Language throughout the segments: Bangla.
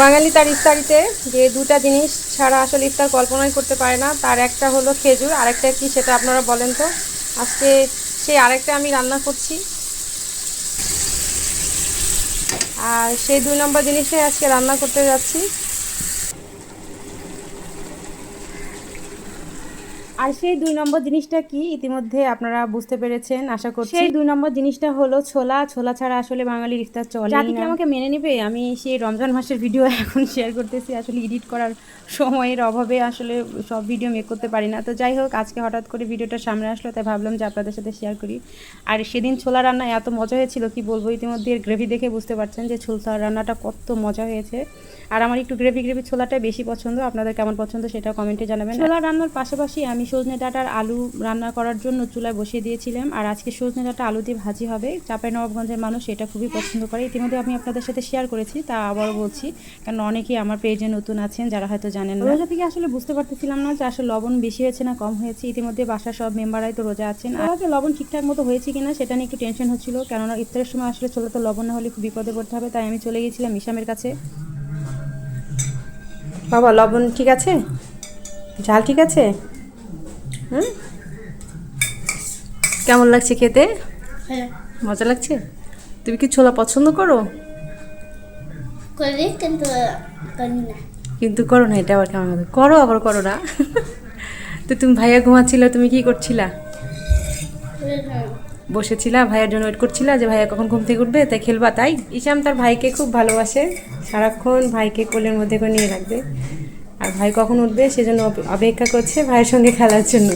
বাঙালি তার ইফতারিতে যে দুটা জিনিস ছাড়া আসলে ইফতার কল্পনাই করতে পারে না। তার একটা হলো খেজুর, আরেকটা কি সেটা আপনারা বলেন তো। আজকে সেই আরেকটা আমি রান্না করছি। আর সেই দুই নম্বর জিনিসে আজকে রান্না করতে যাচ্ছি। আর সেই দুই নম্বর জিনিসটা কি ইতিমধ্যে আপনারা বুঝতে পেরেছেন আশা করছি? সেই দুই নম্বর জিনিসটা হলো ছোলা। ছোলা ছাড়া আসলে বাঙালির ইফতার চলে কি আমাকে মেনে নেবে? আমি সেই রমজান মাসের ভিডিও এখন শেয়ার করতেছি। আসলে এডিট করার সময়ের অভাবে আসলে সব ভিডিও মেক করতে পারি না। তো যাই হোক আজকে হঠাৎ করে ভিডিওটা সামনে আসলো তাই ভাবলাম যে আপনাদের সাথে শেয়ার করি। আর সেদিন ছোলা রান্না এত মজা হয়েছিল কি বলব? ইতিমধ্যে এর গ্রেভি দেখে বুঝতে পারছেন যে ছোলা রান্নাটা কত মজা হয়েছে। আর আমার একটু গ্রেভি গ্রেভি ছোলাটাই বেশি পছন্দ। আপনাদের কেমন পছন্দ সেটা কমেন্টে জানাবেন। ছোলা রান্নার পাশাপাশি আমি সজনে ডাঁটার আলু রান্না করার জন্য চুলায় বসিয়ে দিয়েছিলাম। আর আজকে সজনে ডাঁটা আলু দিয়ে ভাজি হবে। চাপাই নবাবগঞ্জের মানুষ এটা খুবই পছন্দ করে। ইতিমধ্যে আমি আপনাদের সাথে শেয়ার করেছি তা আবারও বলছি। কারণ অনেকেই আমার পেজে নতুন আছেন যারা হয়তো জানেন না। রোজা থেকে আসলে বুঝতে পারতেছিলাম না যে আসলে লবণ বেশি হয়েছে না কম হয়েছে। ইতিমধ্যে বাসার সব মেম্বারাই তো রোজা আছেন। আর লবণ ঠিকঠাক মতো হয়েছে কিনা সেটা নিয়ে একটু টেনশন হচ্ছিল। কেননা ইফতারের সময় আসলে চলে তো লবণ না হলে খুব বিপদে পড়তে হবে। তাই আমি চলে গিয়েছিলাম ইসামের কাছে। বাবা লবণ ঠিক আছে? ঝাল ঠিক আছে? হুম? কেমন লাগছে খেতে? হ্যাঁ। মজা লাগছে? তুমি কি ছোলা পছন্দ করো? করি কিন্তু করি না। কিন্তু করো না এটা আবার কেমন করো আবার করো না। তো তুমি ভাইয়া ঘুমাচ্ছিল তুমি কি করছিলা? বসেছিলা ভাইয়ের জন্য ওয়েট করছিলা যে ভাইয়া কখন ঘুম থেকে উঠবে তাই খেলবা। তাই ইসাম তার ভাইকে খুব ভালোবাসে সারাক্ষণ ভাইকে কোলের মধ্যে করে নিয়ে রাখবে। আর ভাই কখন উঠবে সেজন্য অপেক্ষা করছে ভাইয়ের সঙ্গে খেলার জন্য।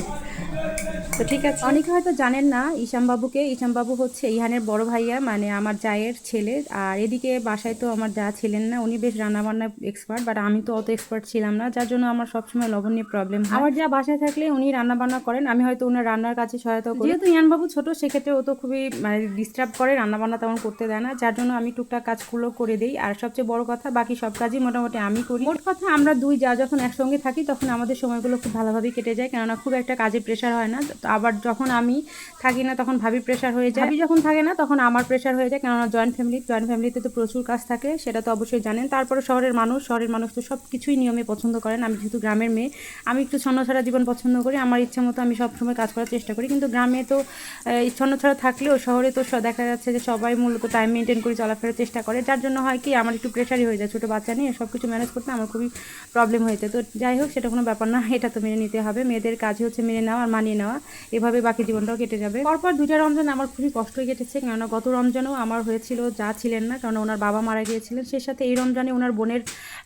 তো ঠিক আছে। অনেকে হয়তো জানেন না বাবুকে বাবু হচ্ছে ইহানের বড় ভাইয়া মানে আমার জায়ের ছেলে। আর এদিকে বাসায় তো আমার যা ছিলেন না উনি বেশ রান্নাবান্নায় এক্সপার্ট বাট আমি তো অত এক্সপার্ট ছিলাম না। যার জন্য আমার সবসময় লবণ নিয়ে প্রবলেম আমার যা বাসায় থাকলে উনি রান্না বান্না করেন আমি হয়তো ওনার রান্নার কাছে সহায়তা করি। যেহেতু ইয়ান বাবু ছোট সেক্ষেত্রে ও তো খুবই মানে ডিস্টার্ব করে রান্না বান্না তেমন করতে দেয় না। যার জন্য আমি টুকটাক কাজগুলো করে দিই। আর সবচেয়ে বড় কথা বাকি সব কাজই মোটামুটি আমি করি। মোট কথা আমরা দুই যা যখন একসঙ্গে থাকি তখন আমাদের সময়গুলো খুব ভালোভাবেই কেটে যায়। কেননা খুব একটা কাজের প্রেশার হয় না। তো আবার যখন আমি থাকি না, তখন ভাবি প্রেশার হয়ে যায়। ভাবি যখন থাকে না, তখন আমার প্রেশার হয়ে যায়। কেননা জয়েন্ট ফ্যামিলি জয়েন্ট ফ্যামিলিতে তো প্রচুর কাজ থাকে, সেটা তো অবশ্যই জানেন। তারপরে শহরের মানুষ শহরের মানুষ তো সব কিছুই নিয়মে পছন্দ করেন। আমি যেহেতু গ্রামের মেয়ে, আমি একটু ছন্নছাড়া জীবন পছন্দ করি। আমার ইচ্ছা মতো আমি সবসময় কাজ করার চেষ্টা করি। কিন্তু গ্রামে তো ছন্নছাড়া থাকলেও শহরে তো দেখা যাচ্ছে যে সবাই মূলত টাইম মেনটেন করে চলাফেরার চেষ্টা করে। যার জন্য হয় কি, আমার একটু প্রেশারই হয়ে যায়। ছোটো বাচ্চা নিয়ে সব কিছু ম্যানেজ করতে আমার খুবই প্রবলেম হয়েছে তো যাই হোক, সেটা কোনো ব্যাপার না। এটা তো মেনে নিতে হবে। মেয়েদের কাজই হচ্ছে মেনে নেওয়া আর মানিয়ে নেওয়া। এভাবে বাকি জীবনটাও কেটে যাবে। পরপর দুইটা রমজান আমার খুবই কষ্টই কেটেছে, কেননা গত রমজানেও আমার হয়েছিল, যা ছিলেন না কারণ ওনার বাবা মারা গিয়েছিলেন। সেই সাথে এই রমজানে ওনার বোনের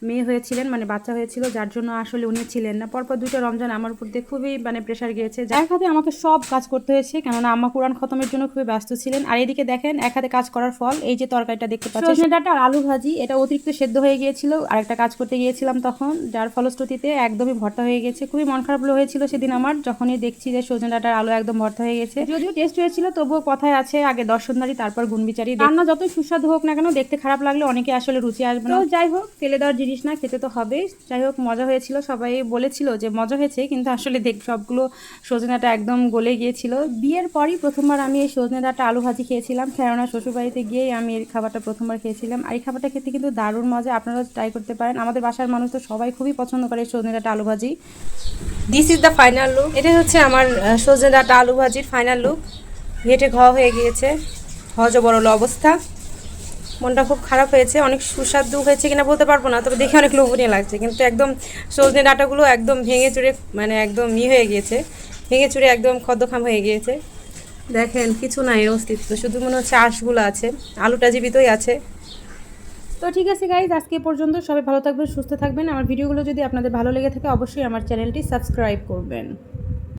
মেয়ে হয়েছিলেন মানে বাচ্চা হয়েছিল, যার জন্য আসলে উনি ছিলেন না। পরপর দুইটা রমজান আমার উপর দিয়ে খুবই মানে প্রেশার গিয়েছে। যার হাতে আমাকে সব কাজ করতে হয়েছে, কেননা আম্মা কোরআন খতমের জন্য খুবই ব্যস্ত ছিলেন। আর এদিকে দেখেন, এক হাতে কাজ করার ফল, এই যে তরকারিটা দেখতে সজনে ডাঁটা আর আলু ভাজি, এটা অতিরিক্ত সেদ্ধ হয়ে গিয়েছিল। আর একটা কাজ করতে গিয়েছিলাম তখন, যার ফলশ্রুতিতে একদমই ভর্তা হয়ে গেছে। খুবই মন খারাপ হয়েছিল সেদিন আমার, যখনই দেখছি যে সজনে ডাঁটার আলু একদম ভর্তা হয়ে গেছে। যদিও টেস্ট হয়েছিল তবুও কথায় আছে আগে দর্শনদারি তারপর গুণবিচারী রান্না যতই সুস্বাদু হোক না কেন দেখতে খারাপ লাগলে অনেকে আসলে রুচি আসবে না। যাই হোক ফেলে দেওয়ার জিনিস না খেতে তো হবে। যাই হোক মজা হয়েছিল সবাই বলেছিল যে মজা হয়েছে কিন্তু আসলে দেখ সবগুলো সজনাটা একদম গলে গিয়েছিল। বিয়ের পরই প্রথমবার আমি এই সজনে ডাঁটা আলু ভাজি খেয়েছিলাম। কেননা শ্বশুরবাড়িতে গিয়েই আমি এই খাবারটা প্রথমবার খেয়েছিলাম। আর এই খাবারটা খেতে কিন্তু দারুণ মজা আপনারা ট্রাই করতে পারেন। আমাদের বাসার মানুষ তো সবাই খুবই পছন্দ করে এই সজনে ডাঁটা আলু ভাজি। This is the final look এটা হচ্ছে আমার সজনে ডাঁটা আলু ভাজির ফাইনাল লুক ঘেটে ঘ হয়ে গিয়েছে। হজ বড়ল অবস্থা। মনটা খুব খারাপ হয়েছে। অনেক সুস্বাদু হয়েছে কিনা বলতে পারব না, তবে দেখে অনেক লোভনীয় লাগছে। কিন্তু একদম সজনে ডাঁটাগুলো একদম ভেঙে চুরে মানে একদম ই হয়ে গিয়েছে। ভেঙে চুরে একদম খদ্দখাম হয়ে গিয়েছে। দেখেন, কিছু নাই অস্তিত্ব। শুধু মনে হচ্ছে আঁশগুলো আছে, আলুটা জীবিতই আছে। তো ঠিক আছে গাইজ আজকে পর্যন্ত সবাই ভালো থাকবেন, সুস্থ থাকবেন। আমার ভিডিওগুলো যদি আপনাদের ভালো লেগে থাকে, অবশ্যই আমার চ্যানেলটি সাবস্ক্রাইব করবেন।